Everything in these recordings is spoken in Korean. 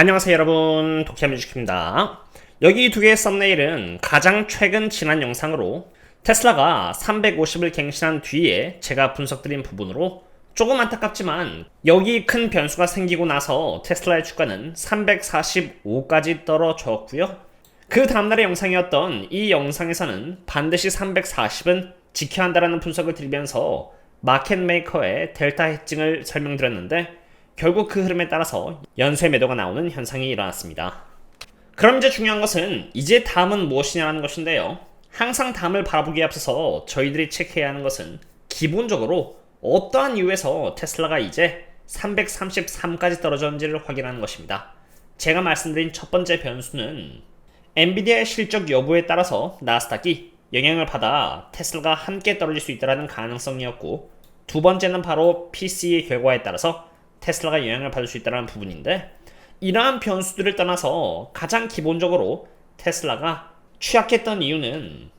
안녕하세요 여러분. 도키아뮤직입니다. 여기 두 개의 썸네일은 가장 최근 지난 영상으로 테슬라가 350을 갱신한 뒤에 제가 분석드린 부분으로 조금 안타깝지만 여기 큰 변수가 생기고 나서 테슬라의 주가는 345까지 떨어졌고요. 그 다음날의 영상이었던 이 영상에서는 반드시 340은 지켜야 한다는 분석을 드리면서 마켓 메이커의 델타 해칭을 설명드렸는데 결국 그 흐름에 따라서 연쇄 매도가 나오는 현상이 일어났습니다. 그럼 이제 중요한 것은 이제 다음은 무엇이냐는 것인데요. 항상 다음을 바라보기에 앞서서 저희들이 체크해야 하는 것은 기본적으로 어떠한 이유에서 테슬라가 이제 333까지 떨어졌는지를 확인하는 것입니다. 제가 말씀드린 첫 번째 변수는 엔비디아의 실적 여부에 따라서 나스닥이 영향을 받아 테슬라가 함께 떨어질 수 있다는 가능성이었고 두 번째는 바로 PC의 결과에 따라서 테슬라가 영향을 받을 수 있다는 부분인데 이러한 변수들을 떠나서 가장 기본적으로 테슬라가 취약했던 이유는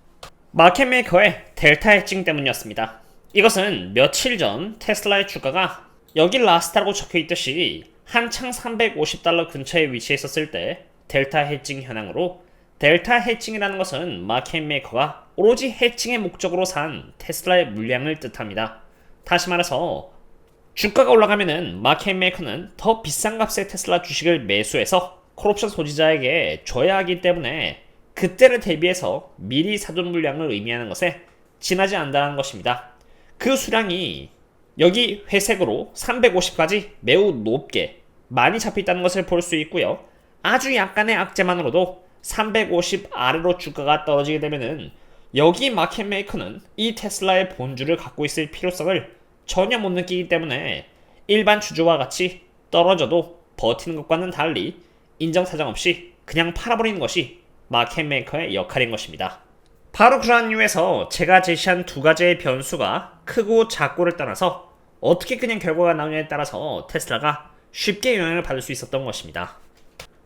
마켓 메이커의 델타 해칭 때문이었습니다. 이것은 며칠 전 테슬라의 주가가 여기 라스타라고 적혀 있듯이 한창 350달러 근처에 위치해 있었을 때 델타 해칭 현황으로 델타 해칭이라는 것은 마켓 메이커가 오로지 해칭의 목적으로 산 테슬라의 물량을 뜻합니다. 다시 말해서 주가가 올라가면은 마켓 메이커는 더 비싼 값의 테슬라 주식을 매수해서 콜옵션 소지자에게 줘야 하기 때문에 그때를 대비해서 미리 사둔 물량을 의미하는 것에 지나지 않는다는 것입니다. 그 수량이 여기 회색으로 350까지 매우 높게 많이 잡혀 있다는 것을 볼 수 있고요. 아주 약간의 악재만으로도 350 아래로 주가가 떨어지게 되면은 여기 마켓 메이커는 이 테슬라의 본주를 갖고 있을 필요성을 전혀 못 느끼기 때문에 일반 주주와 같이 떨어져도 버티는 것과는 달리 인정사정 없이 그냥 팔아버리는 것이 마켓 메이커의 역할인 것입니다. 바로 그러한 이유에서 제가 제시한 두 가지의 변수가 크고 작고를 떠나서 어떻게 그냥 결과가 나오냐에 따라서 테슬라가 쉽게 영향을 받을 수 있었던 것입니다.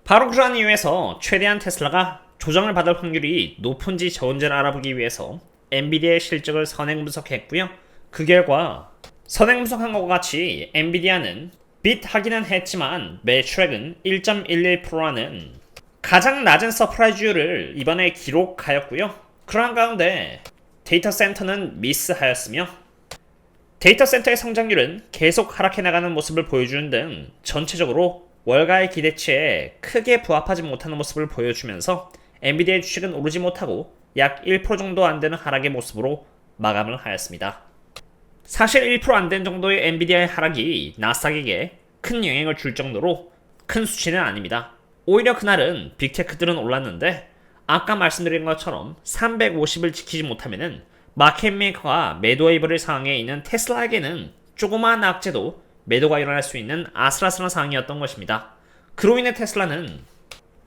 바로 그러한 이유에서 최대한 테슬라가 조정을 받을 확률이 높은지 적은지를 알아보기 위해서 엔비디아의 실적을 선행 분석했고요. 그 결과 선행 분석한 것과 같이 엔비디아는 빗하기는 했지만 매출액은 1.11%라는 가장 낮은 서프라이즈율을 이번에 기록하였고요. 그러한 가운데 데이터 센터는 미스하였으며 데이터 센터의 성장률은 계속 하락해 나가는 모습을 보여주는 등 전체적으로 월가의 기대치에 크게 부합하지 못하는 모습을 보여주면서 엔비디아의 주식은 오르지 못하고 약 1% 정도 안 되는 하락의 모습으로 마감을 하였습니다. 사실 1%안 된 정도의 엔비디아의 하락이 나스닥에게 큰 영향을 줄 정도로 큰 수치는 아닙니다. 오히려 그날은 빅테크들은 올랐는데 아까 말씀드린 것처럼 350을 지키지 못하면은 마켓메이커가 매도 웨이브를 상황에 있는 테슬라에게는 조그마한 악재도 매도가 일어날 수 있는 아슬아슬한 상황이었던 것입니다. 그로 인해 테슬라는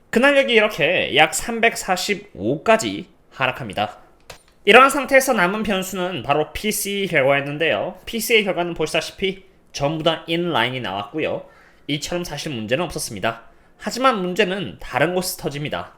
그날 여기 이렇게 약 345까지 하락합니다. 이러한 상태에서 남은 변수는 바로 PC 결과였는데요. PC의 결과는 보시다시피 전부 다 인라인이 나왔고요. 이처럼 사실 문제는 없었습니다. 하지만 문제는 다른 곳에서 터집니다.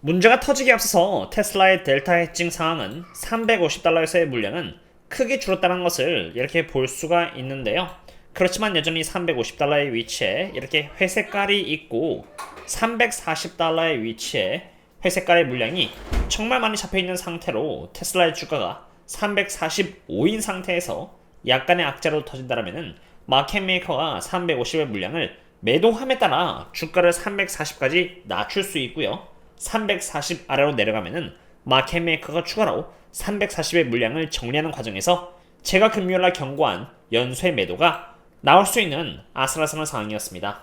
문제가 터지기 앞서서 테슬라의 델타 해칭 상황은 350달러에서의 물량은 크게 줄었다는 것을 이렇게 볼 수가 있는데요. 그렇지만 여전히 350달러의 위치에 이렇게 회색깔이 있고 340달러의 위치에 회색깔의 물량이 정말 많이 잡혀있는 상태로 테슬라의 주가가 345인 상태에서 약간의 악재로 터진다면 마켓 메이커가 350의 물량을 매도함에 따라 주가를 340까지 낮출 수 있고요. 340 아래로 내려가면은 마켓 메이커가 추가로 340의 물량을 정리하는 과정에서 제가 금요일날 경고한 연쇄 매도가 나올 수 있는 아슬아슬한 상황이었습니다.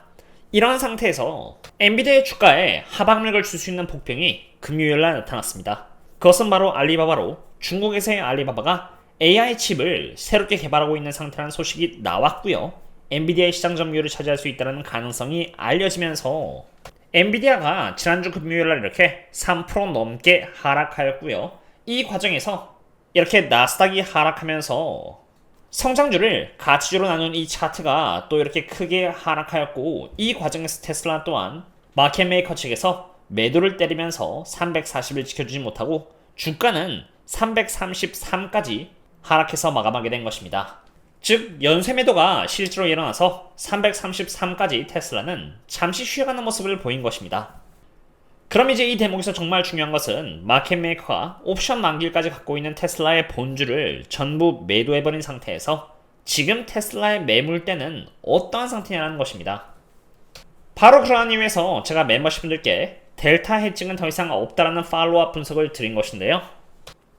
이러한 상태에서 엔비디아의 주가에 하방력을 줄 수 있는 폭병이 금요일날 나타났습니다. 그것은 바로 알리바바로 중국에서의 알리바바가 AI 칩을 새롭게 개발하고 있는 상태라는 소식이 나왔고요. 엔비디아의 시장 점유율을 차지할 수 있다는 가능성이 알려지면서 엔비디아가 지난주 금요일날 이렇게 3% 넘게 하락하였고요. 이 과정에서 이렇게 나스닥이 하락하면서 성장주를 가치주로 나눈 이 차트가 또 이렇게 크게 하락하였고 이 과정에서 테슬라 또한 마켓메이커 측에서 매도를 때리면서 340을 지켜주지 못하고 주가는 333까지 하락해서 마감하게 된 것입니다. 즉 연쇄 매도가 실제로 일어나서 333까지 테슬라는 잠시 쉬어가는 모습을 보인 것입니다. 그럼 이제 이 대목에서 정말 중요한 것은 마켓 메이커가 옵션 만기일까지 갖고 있는 테슬라의 본주를 전부 매도해버린 상태에서 지금 테슬라의 매물대는 어떠한 상태냐는 것입니다. 바로 그러한 이유에서 제가 멤버십 분들께 델타 해칭은 더 이상 없다라는 팔로우업 분석을 드린 것인데요.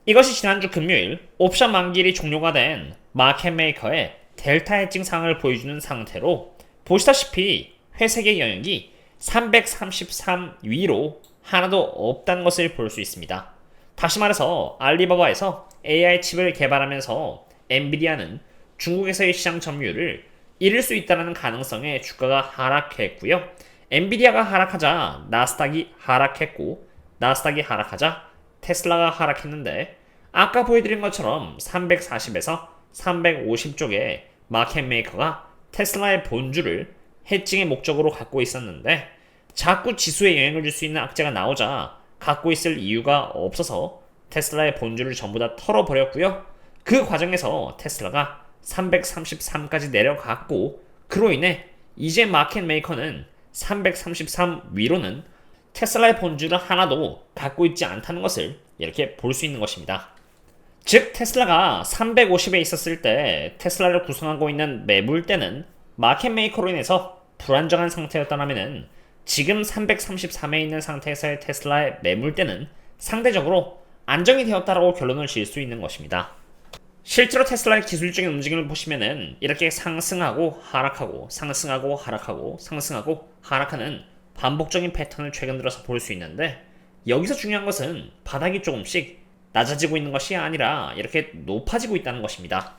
이것이 지난주 금요일 옵션 만기일이 종료가 된 마켓 메이커의 델타 해칭 상을 보여주는 상태로 보시다시피 회색의 영역이 333 위로 하나도 없다는 것을 볼 수 있습니다. 다시 말해서 알리바바에서 AI 칩을 개발하면서 엔비디아는 중국에서의 시장 점유율을 잃을 수 있다는 가능성에 주가가 하락했고요. 엔비디아가 하락하자 나스닥이 하락했고 나스닥이 하락하자 테슬라가 하락했는데 아까 보여드린 것처럼 340에서 350 쪽에 마켓 메이커가 테슬라의 본주를 해칭의 목적으로 갖고 있었는데 자꾸 지수에 영향을 줄 수 있는 악재가 나오자 갖고 있을 이유가 없어서 테슬라의 본주를 전부 다 털어버렸고요. 그 과정에서 테슬라가 333까지 내려갔고 그로 인해 이제 마켓 메이커는 333 위로는 테슬라의 본주를 하나도 갖고 있지 않다는 것을 이렇게 볼 수 있는 것입니다. 즉 테슬라가 350에 있었을 때 테슬라를 구성하고 있는 매물대는 마켓 메이커로 인해서 불안정한 상태였다면 지금 333에 있는 상태에서의 테슬라의 매물대는 상대적으로 안정이 되었다라고 결론을 지을 수 있는 것입니다. 실제로 테슬라의 기술적인 움직임을 보시면은 이렇게 상승하고 하락하고 상승하고 하락하고 상승하고 하락하는 반복적인 패턴을 최근 들어서 볼 수 있는데 여기서 중요한 것은 바닥이 조금씩 낮아지고 있는 것이 아니라 이렇게 높아지고 있다는 것입니다.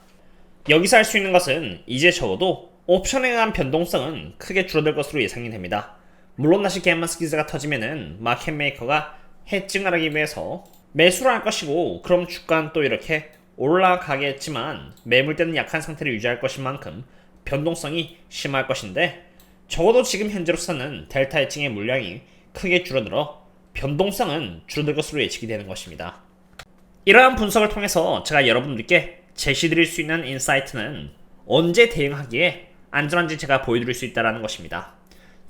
여기서 할 수 있는 것은 이제 적어도 옵션에 의한 변동성은 크게 줄어들 것으로 예상이 됩니다. 물론 다시 갬마스 기세가 터지면은 마켓 메이커가 해증을 하기 위해서 매수를 할 것이고 그럼 주가는 또 이렇게 올라가겠지만 매물대는 약한 상태를 유지할 것인 만큼 변동성이 심할 것인데 적어도 지금 현재로서는 델타 해칭의 물량이 크게 줄어들어 변동성은 줄어들 것으로 예측이 되는 것입니다. 이러한 분석을 통해서 제가 여러분들께 제시드릴 수 있는 인사이트는 언제 대응하기에 안전한지 제가 보여드릴 수 있다는 것입니다.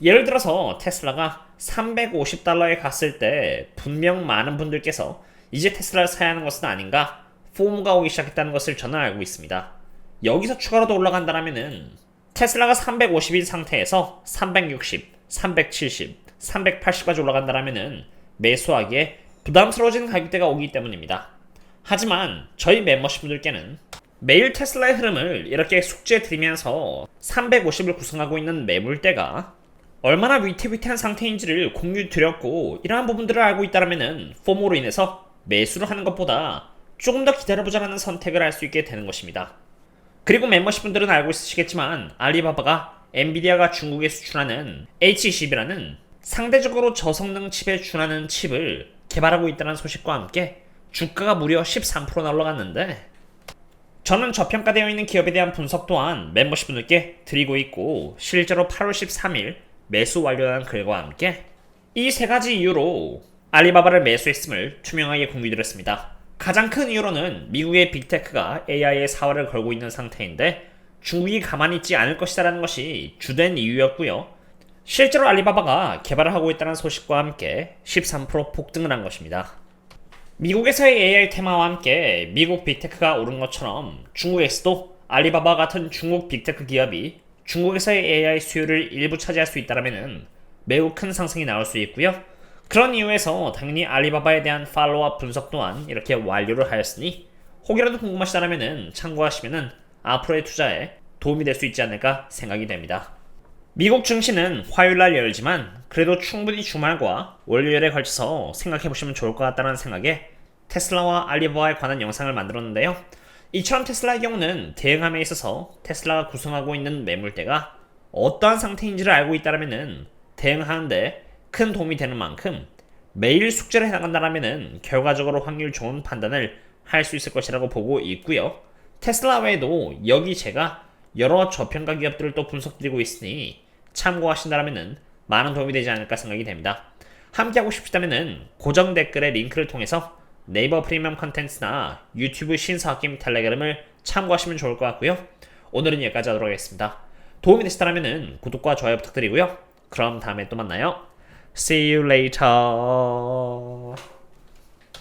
예를 들어서 테슬라가 350달러에 갔을 때 분명 많은 분들께서 이제 테슬라를 사야 하는 것은 아닌가 폼가 오기 시작했다는 것을 저는 알고 있습니다. 여기서 추가로 더 올라간다면은 테슬라가 350인 상태에서 360, 370, 380까지 올라간다면은 매수하기에 부담스러워지는 가격대가 오기 때문입니다. 하지만 저희 멤버십 분들께는 매일 테슬라의 흐름을 이렇게 숙지해 드리면서 350을 구성하고 있는 매물대가 얼마나 위태위태한 상태인지를 공유 드렸고 이러한 부분들을 알고 있다면 포모로 인해서 매수를 하는 것보다 조금 더 기다려보자라는 선택을 할 수 있게 되는 것입니다. 그리고 멤버십 분들은 알고 있으시겠지만 알리바바가 엔비디아가 중국에 수출하는 H20이라는 상대적으로 저성능 칩에 준하는 칩을 개발하고 있다는 소식과 함께 주가가 무려 13%나 올라갔는데 저는 저평가되어 있는 기업에 대한 분석 또한 멤버십 분들께 드리고 있고 실제로 8월 13일 매수 완료한 글과 함께 이 세 가지 이유로 알리바바를 매수했음을 투명하게 공유드렸습니다. 가장 큰 이유로는 미국의 빅테크가 AI의 사활을 걸고 있는 상태인데 중국이 가만히 있지 않을 것이다라는 것이 주된 이유였고요. 실제로 알리바바가 개발을 하고 있다는 소식과 함께 13% 폭등을 한 것입니다. 미국에서의 AI 테마와 함께 미국 빅테크가 오른 것처럼 중국에서도 알리바바 같은 중국 빅테크 기업이 중국에서의 AI 수요를 일부 차지할 수 있다면 매우 큰 상승이 나올 수 있고요. 그런 이유에서 당연히 알리바바에 대한 팔로우업 분석 또한 이렇게 완료를 하였으니 혹이라도 궁금하시다면 참고하시면 앞으로의 투자에 도움이 될 수 있지 않을까 생각이 됩니다. 미국 증시는 화요일 날 열지만 그래도 충분히 주말과 월요일에 걸쳐서 생각해 보시면 좋을 것 같다는 생각에 테슬라와 알리바바에 관한 영상을 만들었는데요. 이처럼 테슬라의 경우는 대응함에 있어서 테슬라가 구성하고 있는 매물대가 어떠한 상태인지를 알고 있다면 대응하는데 큰 도움이 되는 만큼 매일 숙제를 해나간다면 결과적으로 확률 좋은 판단을 할 수 있을 것이라고 보고 있고요. 테슬라 외에도 여기 제가 여러 저평가 기업들을 또 분석드리고 있으니 참고하신다면 많은 도움이 되지 않을까 생각이 됩니다. 함께하고 싶으시다면 고정 댓글의 링크를 통해서 네이버 프리미엄 컨텐츠나 유튜브 신사학김 텔레그램을 참고하시면 좋을 것 같고요. 오늘은 여기까지 하도록 하겠습니다. 도움이 되셨다면 구독과 좋아요 부탁드리고요. 그럼 다음에 또 만나요. See you later.